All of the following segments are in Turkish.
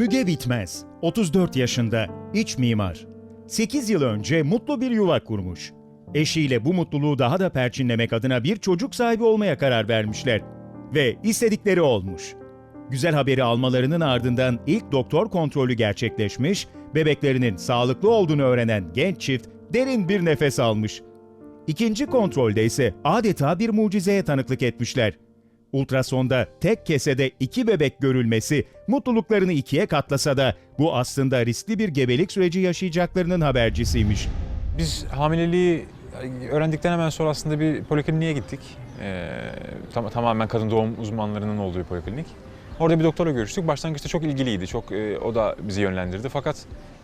Müge Bitmez, 34 yaşında, iç mimar. 8 yıl önce mutlu bir yuva kurmuş. Eşiyle bu mutluluğu daha da perçinlemek adına bir çocuk sahibi olmaya karar vermişler. Ve istedikleri olmuş. Güzel haberi almalarının ardından ilk doktor kontrolü gerçekleşmiş, bebeklerinin sağlıklı olduğunu öğrenen genç çift derin bir nefes almış. İkinci kontrolde ise adeta bir mucizeye tanıklık etmişler. Ultrasonda tek kesede iki bebek görülmesi mutluluklarını ikiye katlasa da bu aslında riskli bir gebelik süreci yaşayacaklarının habercisiymiş. Biz hamileliği öğrendikten hemen sonra aslında bir polikliniğe gittik. Ee, tam, tamamen kadın doğum uzmanlarının olduğu bir poliklinik. Orada bir doktorla görüştük. Başlangıçta çok ilgiliydi. Çok e, o da bizi yönlendirdi. Fakat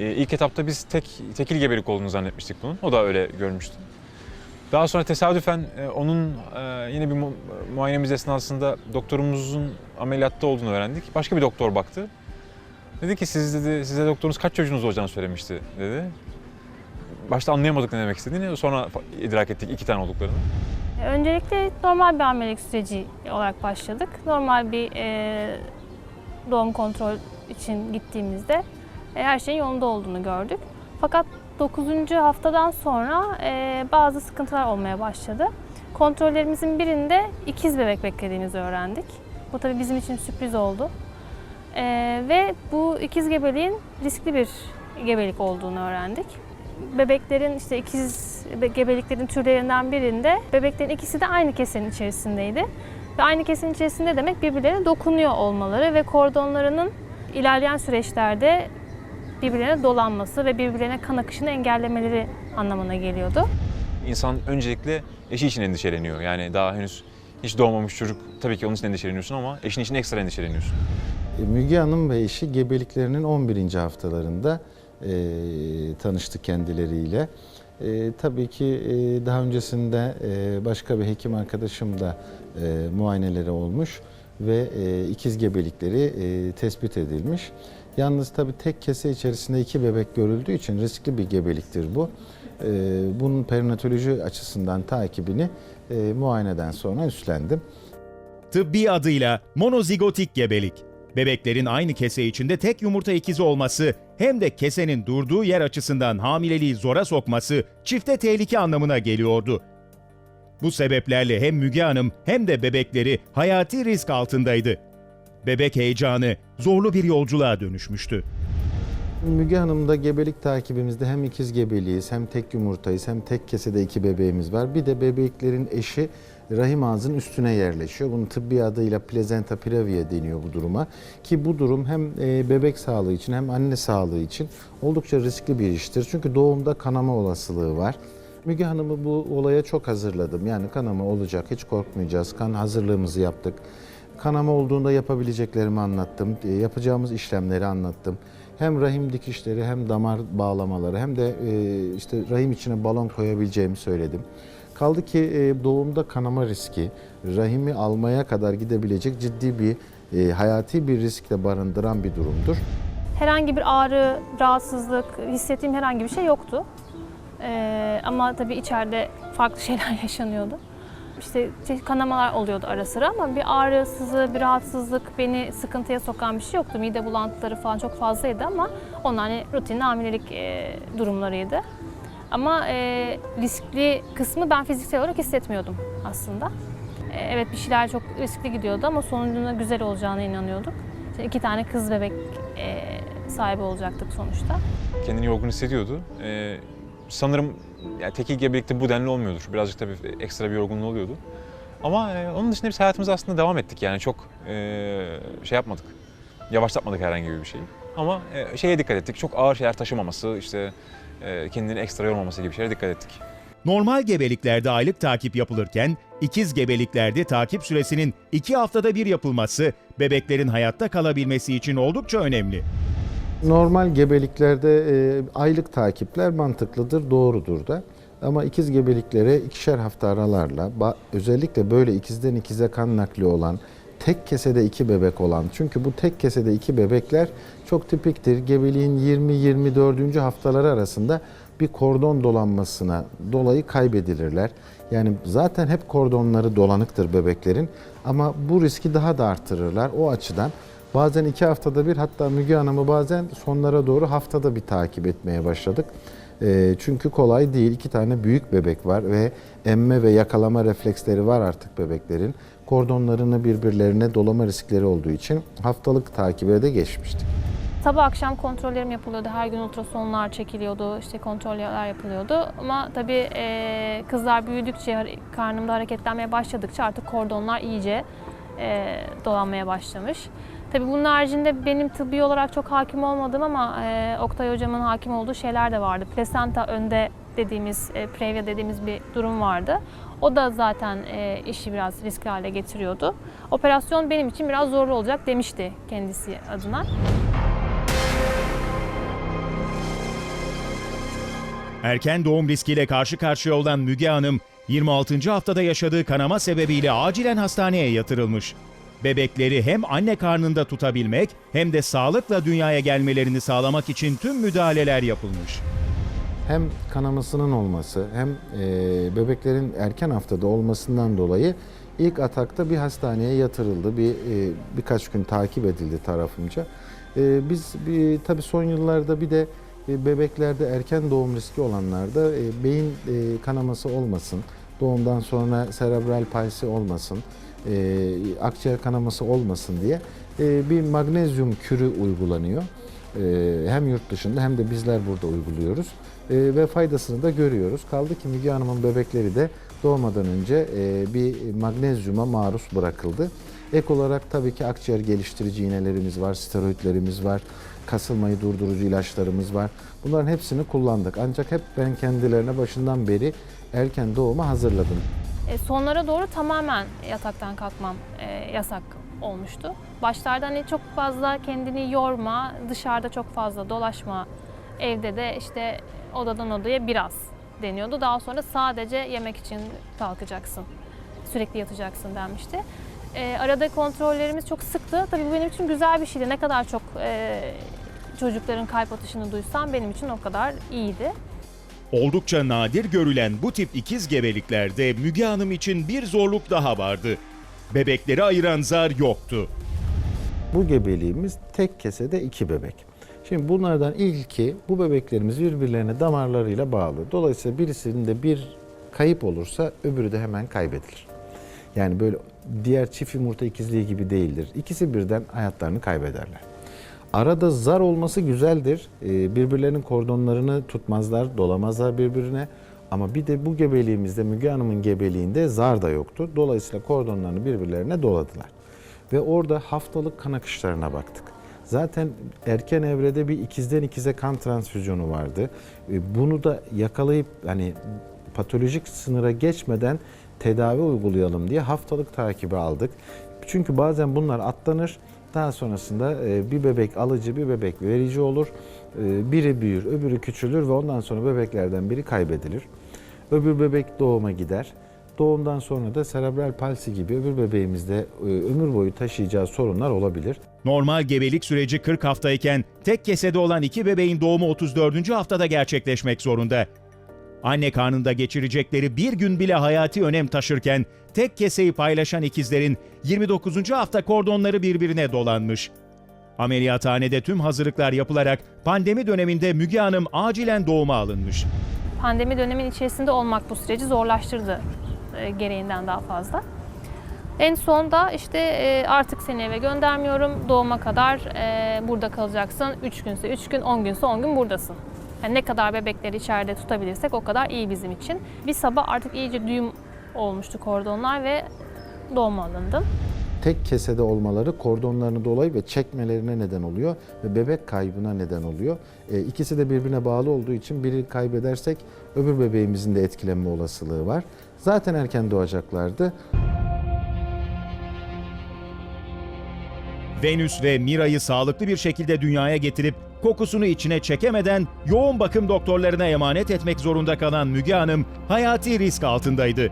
e, ilk etapta biz tek tekil gebelik olduğunu zannetmiştik bunun. O da öyle görmüştü. Daha sonra tesadüfen e, onun e, yine bir mu- muayenemiz esnasında doktorumuzun ameliyatta olduğunu öğrendik. Başka bir doktor baktı. Dedi ki siz dedi size doktorunuz kaç çocuğunuz olacağını söylemişti dedi. Başta anlayamadık ne demek istediğini. Sonra idrak ettik iki tane olduklarını. Öncelikle normal bir hamilelik süreci olarak başladık. Normal bir e, doğum kontrol için gittiğimizde e, her şeyin yolunda olduğunu gördük. Fakat 9. haftadan sonra e, bazı sıkıntılar olmaya başladı. Kontrollerimizin birinde ikiz bebek beklediğimizi öğrendik. Bu tabii bizim için sürpriz oldu. E, ve bu ikiz gebeliğin riskli bir gebelik olduğunu öğrendik bebeklerin işte ikiz be- gebeliklerin türlerinden birinde bebeklerin ikisi de aynı kesenin içerisindeydi. Ve aynı kesenin içerisinde demek birbirlerine dokunuyor olmaları ve kordonlarının ilerleyen süreçlerde birbirlerine dolanması ve birbirlerine kan akışını engellemeleri anlamına geliyordu. İnsan öncelikle eşi için endişeleniyor. Yani daha henüz hiç doğmamış çocuk tabii ki onun için endişeleniyorsun ama eşin için ekstra endişeleniyorsun. E, Müge Hanım ve eşi gebeliklerinin 11. haftalarında e, tanıştı kendileriyle. E, tabii ki e, daha öncesinde e, başka bir hekim arkadaşım da e, muayeneleri olmuş ve e, ikiz gebelikleri e, tespit edilmiş. Yalnız tabii tek kese içerisinde iki bebek görüldüğü için riskli bir gebeliktir bu. E, bunun perinatoloji açısından takibini e, muayeneden sonra üstlendim. Tıbbi adıyla monozigotik gebelik. Bebeklerin aynı kese içinde tek yumurta ikizi olması hem de kesenin durduğu yer açısından hamileliği zora sokması çifte tehlike anlamına geliyordu. Bu sebeplerle hem Müge Hanım hem de bebekleri hayati risk altındaydı. Bebek heyecanı zorlu bir yolculuğa dönüşmüştü. Müge Hanım'da gebelik takibimizde hem ikiz gebeliyiz, hem tek yumurtayız, hem tek kesede iki bebeğimiz var. Bir de bebeklerin eşi rahim ağzının üstüne yerleşiyor. Bunun tıbbi adıyla plazenta previa deniyor bu duruma. Ki bu durum hem e, bebek sağlığı için hem anne sağlığı için oldukça riskli bir iştir. Çünkü doğumda kanama olasılığı var. Müge Hanım'ı bu olaya çok hazırladım. Yani kanama olacak, hiç korkmayacağız. Kan hazırlığımızı yaptık. Kanama olduğunda yapabileceklerimi anlattım. E, Yapacağımız işlemleri anlattım. Hem rahim dikişleri hem damar bağlamaları hem de e, işte rahim içine balon koyabileceğimi söyledim. Kaldı ki e, doğumda kanama riski rahimi almaya kadar gidebilecek ciddi bir hayati bir riskle barındıran bir durumdur. Herhangi bir ağrı, rahatsızlık, hissettiğim herhangi bir şey yoktu. Ee, ama tabii içeride farklı şeyler yaşanıyordu. İşte kanamalar oluyordu ara sıra ama bir ağrı, sızı, bir rahatsızlık beni sıkıntıya sokan bir şey yoktu. Mide bulantıları falan çok fazlaydı ama onlar hani rutin hamilelik e, durumlarıydı. Ama e, riskli kısmı ben fiziksel olarak hissetmiyordum aslında. E, evet bir şeyler çok riskli gidiyordu ama sonucunda güzel olacağına inanıyorduk. İşte iki tane kız bebek e, sahibi olacaktık sonuçta. Kendini yorgun hissediyordu. Ee, sanırım yani tekil gebelikte bu denli olmuyordur. Birazcık tabii ekstra bir yorgunluğu oluyordu. Ama e, onun dışında biz hayatımıza aslında devam ettik yani çok e, şey yapmadık. Yavaşlatmadık herhangi bir şeyi. Ama e, şeye dikkat ettik. Çok ağır şeyler taşımaması, işte e, kendini ekstra yormaması gibi şeylere dikkat ettik. Normal gebeliklerde aylık takip yapılırken, ikiz gebeliklerde takip süresinin 2 haftada bir yapılması, bebeklerin hayatta kalabilmesi için oldukça önemli. Normal gebeliklerde e, aylık takipler mantıklıdır, doğrudur da. Ama ikiz gebeliklere ikişer hafta aralarla, özellikle böyle ikizden ikize kan nakli olan, tek kesede iki bebek olan, çünkü bu tek kesede iki bebekler çok tipiktir. Gebeliğin 20-24. haftaları arasında bir kordon dolanmasına dolayı kaybedilirler. Yani zaten hep kordonları dolanıktır bebeklerin ama bu riski daha da artırırlar. O açıdan Bazen iki haftada bir hatta Müge Hanım'ı bazen sonlara doğru haftada bir takip etmeye başladık. Ee, çünkü kolay değil. İki tane büyük bebek var ve emme ve yakalama refleksleri var artık bebeklerin. Kordonlarını birbirlerine dolama riskleri olduğu için haftalık takibe de geçmiştik. Sabah akşam kontrollerim yapılıyordu. Her gün ultrasonlar çekiliyordu, işte kontroller yapılıyordu. Ama tabii e, kızlar büyüdükçe, karnımda hareketlenmeye başladıkça artık kordonlar iyice e, dolanmaya başlamış. Tabii bunun haricinde benim tıbbi olarak çok hakim olmadığım ama e, Oktay hocamın hakim olduğu şeyler de vardı. Plasenta önde dediğimiz, e, previa dediğimiz bir durum vardı. O da zaten e, işi biraz riskli hale getiriyordu. Operasyon benim için biraz zorlu olacak demişti kendisi adına. Erken doğum riskiyle karşı karşıya olan Müge Hanım, 26. haftada yaşadığı kanama sebebiyle acilen hastaneye yatırılmış. Bebekleri hem anne karnında tutabilmek hem de sağlıkla dünyaya gelmelerini sağlamak için tüm müdahaleler yapılmış. hem kanamasının olması hem e, bebeklerin erken haftada olmasından dolayı ilk atakta bir hastaneye yatırıldı. Bir e, birkaç gün takip edildi tarafımca. E, biz bir, tabii son yıllarda bir de e, bebeklerde erken doğum riski olanlarda e, beyin e, kanaması olmasın, doğumdan sonra serebral palsi olmasın, e, akciğer kanaması olmasın diye e, bir magnezyum kürü uygulanıyor. Ee, hem yurt dışında hem de bizler burada uyguluyoruz Ee, ve faydasını da görüyoruz. Kaldı ki Müge Hanım'ın bebekleri de doğmadan önce e, bir magnezyuma maruz bırakıldı. Ek olarak tabii ki akciğer geliştirici iğnelerimiz var, steroidlerimiz var, kasılmayı durdurucu ilaçlarımız var. Bunların hepsini kullandık. Ancak hep ben kendilerine başından beri erken doğuma hazırladım. E, sonlara doğru tamamen yataktan kalkmam e, yasak olmuştu. Başlarda hani çok fazla kendini yorma, dışarıda çok fazla dolaşma, evde de işte odadan odaya biraz deniyordu. Daha sonra sadece yemek için kalkacaksın, sürekli yatacaksın denmişti. E, arada kontrollerimiz çok sıktı. Tabii bu benim için güzel bir şeydi. Ne kadar çok çocukların kalp atışını duysam benim için o kadar iyiydi. Oldukça nadir görülen bu tip ikiz gebeliklerde Müge Hanım için bir zorluk daha vardı. Bebekleri ayıran zar yoktu. Bu gebeliğimiz tek kesede iki bebek. Şimdi bunlardan ilki bu bebeklerimiz birbirlerine damarlarıyla bağlı. Dolayısıyla birisinde bir kayıp olursa öbürü de hemen kaybedilir. Yani böyle diğer çift yumurta ikizliği gibi değildir. İkisi birden hayatlarını kaybederler. Arada zar olması güzeldir. Ee, Birbirlerinin kordonlarını tutmazlar, dolamazlar birbirine. Ama bir de bu gebeliğimizde Müge Hanım'ın gebeliğinde zar da yoktu. Dolayısıyla kordonlarını birbirlerine doladılar. Ve orada haftalık kan akışlarına baktık. Zaten erken evrede bir ikizden ikize kan transfüzyonu vardı. E, Bunu da yakalayıp hani patolojik sınıra geçmeden tedavi uygulayalım diye haftalık takibi aldık. Çünkü bazen bunlar atlanır. Daha sonrasında e, bir bebek alıcı, bir bebek verici olur. E, Biri büyür, öbürü küçülür ve ondan sonra bebeklerden biri kaybedilir. Öbür bebek doğuma gider. Doğumdan sonra da serebral palsi gibi öbür bebeğimizde e, ömür boyu taşıyacağı sorunlar olabilir. Normal gebelik süreci 40 haftayken tek kesede olan iki bebeğin doğumu 34. haftada gerçekleşmek zorunda. Anne karnında geçirecekleri bir gün bile hayati önem taşırken tek keseyi paylaşan ikizlerin 29. hafta kordonları birbirine dolanmış. Ameliyathanede tüm hazırlıklar yapılarak pandemi döneminde Müge Hanım acilen doğuma alınmış. pandemi dönemin içerisinde olmak bu süreci zorlaştırdı e, gereğinden daha fazla. En son da işte e, artık seni eve göndermiyorum. Doğuma kadar e, burada kalacaksın. 3 günse 3 gün, 10 günse 10 gün buradasın. Yani ne kadar bebekleri içeride tutabilirsek o kadar iyi bizim için. Bir sabah artık iyice düğüm olmuştu kordonlar ve doğuma alındım. Tek kesede olmaları kordonlarını dolayı ve çekmelerine neden oluyor ve bebek kaybına neden oluyor. E, ikisi de birbirine bağlı olduğu için biri kaybedersek öbür bebeğimizin de etkilenme olasılığı var. Zaten erken doğacaklardı. Venüs ve Mira'yı sağlıklı bir şekilde dünyaya getirip Kokusunu içine çekemeden yoğun bakım doktorlarına emanet etmek zorunda kalan Müge Hanım hayati risk altındaydı.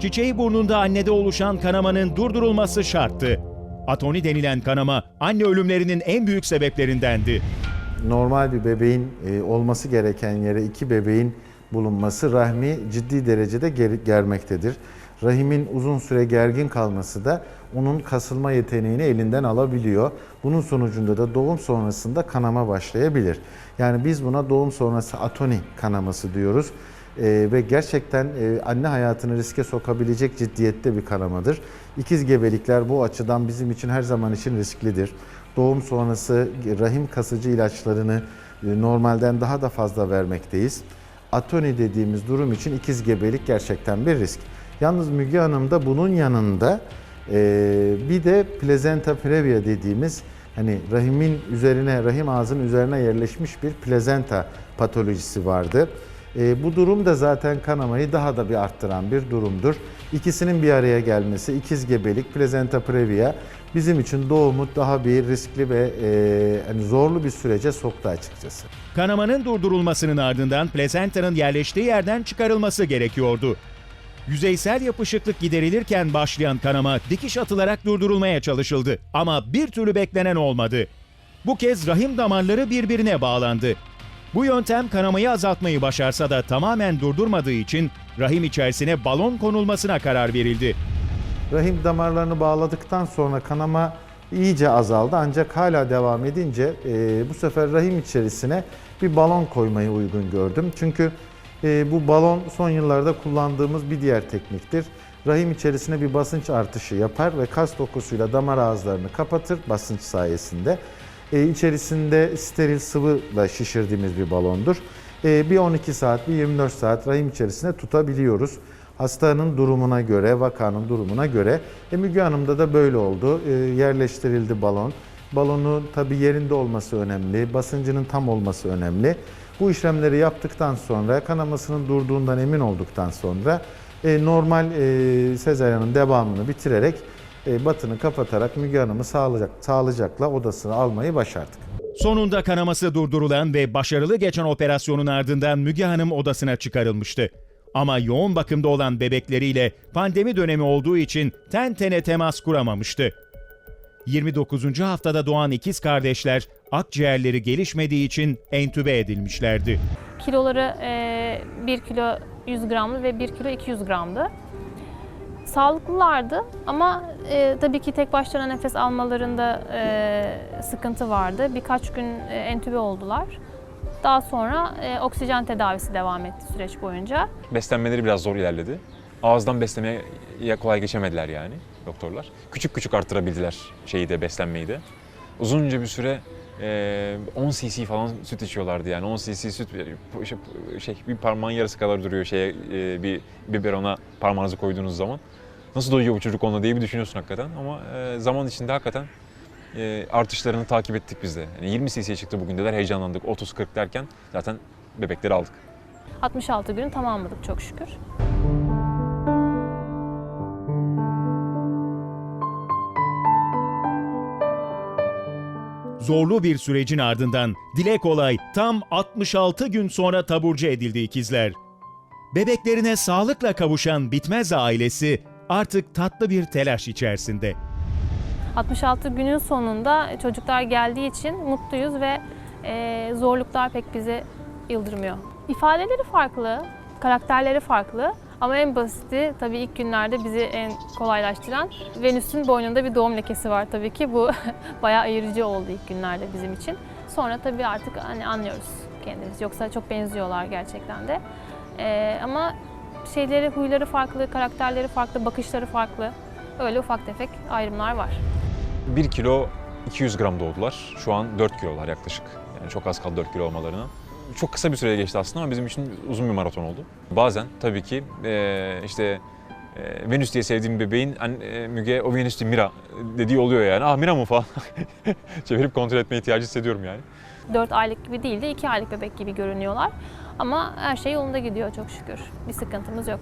Çiçeği burnunda annede oluşan kanamanın durdurulması şarttı. Atoni denilen kanama anne ölümlerinin en büyük sebeplerindendi. normal bir bebeğin e, olması gereken yere iki bebeğin bulunması rahmi ciddi derecede ger- germektedir. Rahimin uzun süre gergin kalması da onun kasılma yeteneğini elinden alabiliyor. Bunun sonucunda da doğum sonrasında kanama başlayabilir. Yani biz buna doğum sonrası atoni kanaması diyoruz. Ee, ve gerçekten e, anne hayatını riske sokabilecek ciddiyette bir kanamadır. İkiz gebelikler bu açıdan bizim için her zaman için risklidir. Doğum sonrası rahim kasıcı ilaçlarını e, normalden daha da fazla vermekteyiz. Atoni dediğimiz durum için ikiz gebelik gerçekten bir risk. Yalnız Müge Hanım da bunun yanında e, bir de plazenta previa dediğimiz hani rahimin üzerine, rahim ağzının üzerine yerleşmiş bir plazenta patolojisi vardı. E, bu durum da zaten kanamayı daha da bir arttıran bir durumdur. İkisinin bir araya gelmesi, ikiz gebelik, plazenta previa bizim için doğumu daha bir riskli ve e, hani zorlu bir sürece soktu açıkçası. Kanamanın durdurulmasının ardından plasentanın yerleştiği yerden çıkarılması gerekiyordu. Yüzeysel yapışıklık giderilirken başlayan kanama dikiş atılarak durdurulmaya çalışıldı ama bir türlü beklenen olmadı. Bu kez rahim damarları birbirine bağlandı. Bu yöntem kanamayı azaltmayı başarsa da tamamen durdurmadığı için rahim içerisine balon konulmasına karar verildi. Rahim damarlarını bağladıktan sonra kanama iyice azaldı ancak hala devam edince e, bu sefer rahim içerisine bir balon koymayı uygun gördüm. Çünkü e, bu balon son yıllarda kullandığımız bir diğer tekniktir. Rahim içerisine bir basınç artışı yapar ve kas dokusuyla damar ağızlarını kapatır basınç sayesinde. E, içerisinde steril sıvıyla şişirdiğimiz bir balondur. E, bir 12 saat, bir 24 saat rahim içerisine tutabiliyoruz. Hastanın durumuna göre, vakanın durumuna göre. E, Müge Hanım'da da böyle oldu. E, yerleştirildi balon. Balonun tabii yerinde olması önemli, basıncının tam olması önemli. Bu işlemleri yaptıktan sonra, kanamasının durduğundan emin olduktan sonra e, normal e, sezaryanın devamını bitirerek e, batını kapatarak Müge Hanım'ı sağlayacak, sağlıcakla odasına almayı başardık. Sonunda kanaması durdurulan ve başarılı geçen operasyonun ardından Müge Hanım odasına çıkarılmıştı. Ama yoğun bakımda olan bebekleriyle pandemi dönemi olduğu için ten tene temas kuramamıştı. 29. haftada doğan ikiz kardeşler akciğerleri gelişmediği için entübe edilmişlerdi. Kiloları e, 1 kilo 100 gramlı ve 1 kilo 200 gramdı. Sağlıklılardı ama e, tabii ki tek başlarına nefes almalarında e, sıkıntı vardı. Birkaç gün e, entübe oldular. Daha sonra e, oksijen tedavisi devam etti süreç boyunca. Beslenmeleri biraz zor ilerledi. Ağızdan beslemeye kolay geçemediler yani doktorlar. Küçük küçük arttırabildiler şeyi de beslenmeyi de. Uzunca bir süre e, 10 cc falan süt içiyorlardı yani 10 cc süt şey, bir parmağın yarısı kadar duruyor şeye e, bir biberona parmağınızı koyduğunuz zaman. Nasıl doyuyor bu çocuk onunla diye bir düşünüyorsun hakikaten ama e, zaman içinde hakikaten e, artışlarını takip ettik biz de. Yani 20 cc'ye çıktı bugün dediler heyecanlandık 30-40 derken zaten bebekleri aldık. 66 günü tamamladık çok şükür. Zorlu bir sürecin ardından dile kolay tam 66 gün sonra taburcu edildi ikizler. Bebeklerine sağlıkla kavuşan Bitmez ailesi artık tatlı bir telaş içerisinde. 66 günün sonunda çocuklar geldiği için mutluyuz ve e, zorluklar pek bizi yıldırmıyor. İfadeleri farklı, karakterleri farklı ama en basiti tabii ilk günlerde bizi en kolaylaştıran Venüs'ün boynunda bir doğum lekesi var tabii ki. Bu bayağı ayırıcı oldu ilk günlerde bizim için. Sonra tabii artık hani anlıyoruz kendimiz. Yoksa çok benziyorlar gerçekten de. E, ama şeyleri, huyları farklı, karakterleri farklı, bakışları farklı. Öyle ufak tefek ayrımlar var. 1 kilo 200 gram doğdular. Şu an 4 kilolar yaklaşık. Yani çok az kaldı 4 kilo olmalarına. Çok kısa bir süreye geçti aslında ama bizim için uzun bir maraton oldu. Bazen tabii ki eee, işte eee, Venüs diye sevdiğim bebeğin eee, Müge o Venüs değil Mira dediği oluyor yani. Ah Mira mı falan. Çevirip kontrol etme ihtiyacı hissediyorum yani. 4 aylık gibi değil de 2 aylık bebek gibi görünüyorlar. Ama her şey yolunda gidiyor çok şükür. Bir sıkıntımız yok.